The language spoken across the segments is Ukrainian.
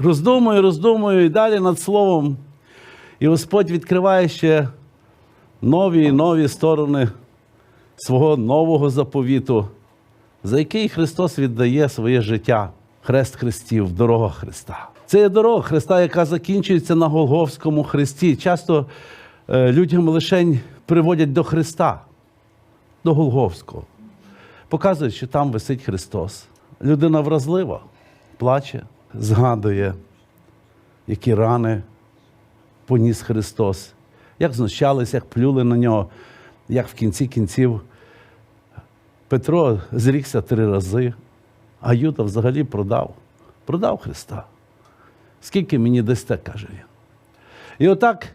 роздумую, роздумую і далі над словом. І Господь відкриває ще нові і нові сторони свого нового заповіту, за який Христос віддає своє життя, хрест Христів, дорога Христа. Це є дорога Христа, яка закінчується на Голговському хресті. Часто е, людям лише приводять до Христа, до Голговського. Показують, що там висить Христос. Людина вразлива, плаче, згадує, які рани поніс Христос, як знущались, як плюли на нього, як в кінці кінців Петро зрікся три рази, а Юда взагалі продав. Продав Христа. Скільки мені дасте, каже він. І отак,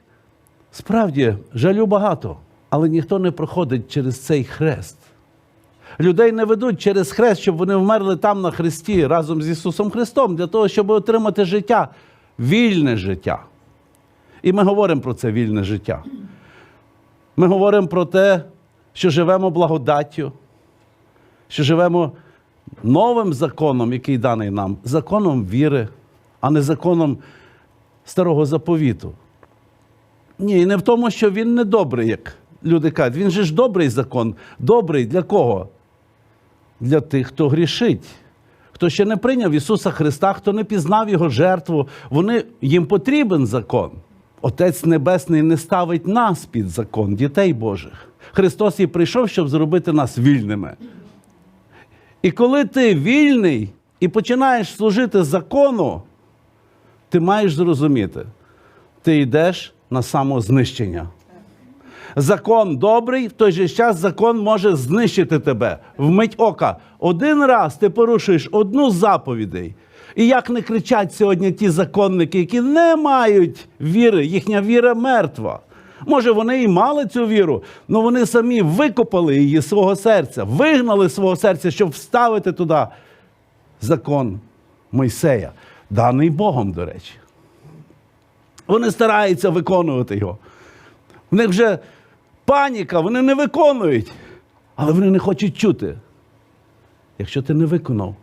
справді, жалю багато, але ніхто не проходить через цей хрест. Людей не ведуть через хрест, щоб вони вмерли там на хресті разом з Ісусом Христом, для того, щоб отримати життя, вільне життя. І ми говоримо про це вільне життя. Ми говоримо про те, що живемо благодаттю, що живемо новим законом, який даний нам, законом віри, а не законом старого заповіту. Ні, і не в тому, що він не добрий, як люди кажуть. Він же ж добрий закон. Добрий для кого? Для тих, хто грішить. Хто ще не прийняв Ісуса Христа, хто не пізнав Його жертву, вони, їм потрібен закон. Отець Небесний не ставить нас під закон, дітей Божих. Христос і прийшов, щоб зробити нас вільними. І коли ти вільний і починаєш служити закону, ти маєш зрозуміти, ти йдеш на самознищення. Закон добрий, в той же час закон може знищити тебе вмить ока. Один раз ти порушуєш одну з заповідей. І як не кричать сьогодні ті законники, які не мають віри, їхня віра мертва. Може, вони і мали цю віру, але вони самі викопали її з свого серця, вигнали свого серця, щоб вставити туди закон Мойсея, даний Богом, до речі. Вони стараються виконувати його. В них вже паніка, вони не виконують, але вони не хочуть чути. Якщо ти не виконав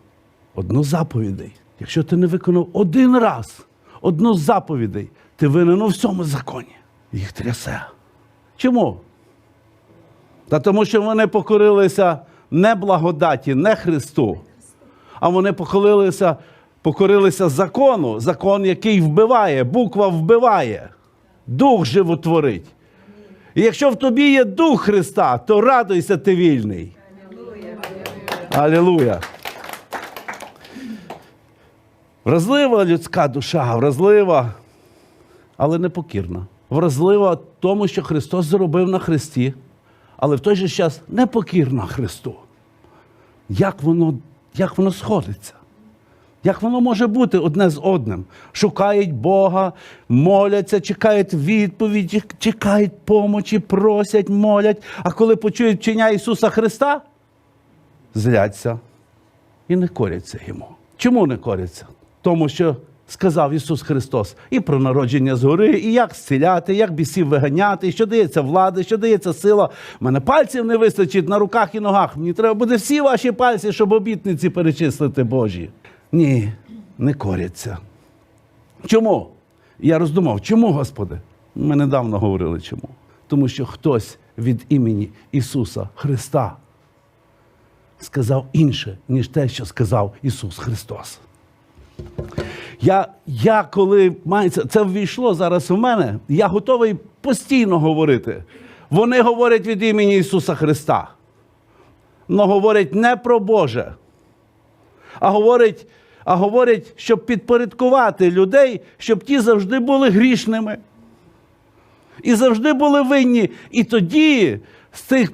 одну заповідей, якщо ти не виконав один раз одну заповідей, ти винен у всьому законі. Їх трясе. Чому? Та тому, що вони покорилися не благодаті, не Христу, а вони покорилися, покорилися закону, закон, який вбиває, буква вбиває, дух животворить. І якщо в тобі є дух Христа, то радуйся, ти вільний. Алілуя. Вразлива людська душа, вразлива, але непокірна. Вразлива тому, що Христос зробив на Христі, але в той же час непокірна Христу. Як воно, як воно сходиться? Як воно може бути одне з одним? Шукають Бога, моляться, чекають відповіді, чекають помочі, просять, молять. А коли почують вчення Ісуса Христа, зляться і не коряться йому. Чому не коряться? Тому що сказав Ісус Христос і про народження згори, і як зціляти, як бісів виганяти, і що дається влади, що дається сила. У мене пальців не вистачить на руках і ногах. Мені треба буде всі ваші пальці, щоб обітниці перечислити Божі. Ні, не коряться. Чому? Я роздумав, чому, Господи? Ми недавно говорили чому. Тому що хтось від імені Ісуса Христа сказав інше, ніж те, що сказав Ісус Христос. Я, я коли мається, це ввійшло зараз в мене, я готовий постійно говорити. Вони говорять від імені Ісуса Христа. Но говорять не про Боже, а говорять, а говорять, щоб підпорядкувати людей, щоб ті завжди були грішними. І завжди були винні. І тоді з цих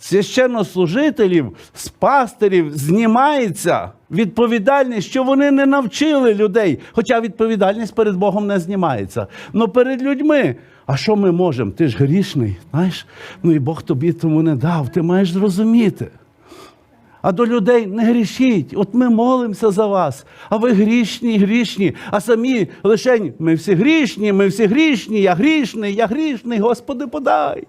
священнослужителів, з пастирів знімається відповідальність, що вони не навчили людей. Хоча відповідальність перед Богом не знімається. Но перед людьми. А що ми можемо? Ти ж грішний, знаєш? Ну і Бог тобі тому не дав. Ти маєш зрозуміти. А до людей не грішіть. От ми молимося за вас, а ви грішні, грішні, а самі лишень ми всі грішні, ми всі грішні, я грішний, я грішний, Господи, подай.